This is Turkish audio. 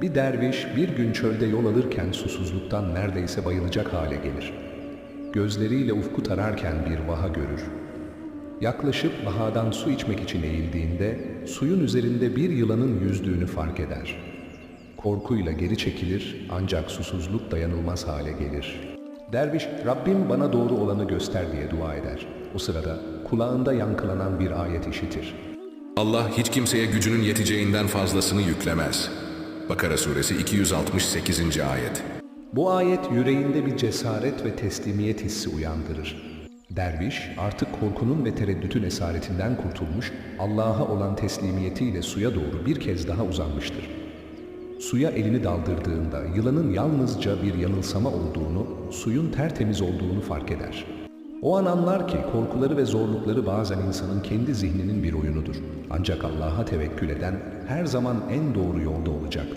Bir derviş bir gün çölde yol alırken susuzluktan neredeyse bayılacak hale gelir. Gözleriyle ufku tararken bir vaha görür. Yaklaşıp vahadan su içmek için eğildiğinde suyun üzerinde bir yılanın yüzdüğünü fark eder. Korkuyla geri çekilir ancak susuzluk dayanılmaz hale gelir. Derviş Rabbim bana doğru olanı göster diye dua eder. O sırada kulağında yankılanan bir ayet işitir. Allah hiç kimseye gücünün yeteceğinden fazlasını yüklemez. Bakara suresi 268. ayet. Bu ayet yüreğinde bir cesaret ve teslimiyet hissi uyandırır. Derviş artık korkunun ve tereddütün esaretinden kurtulmuş, Allah'a olan teslimiyetiyle suya doğru bir kez daha uzanmıştır. Suya elini daldırdığında yılanın yalnızca bir yanılsama olduğunu, suyun tertemiz olduğunu fark eder. O an anlar ki korkuları ve zorlukları bazen insanın kendi zihninin bir oyunudur. Ancak Allah'a tevekkül eden her zaman en doğru yolda olacaktır.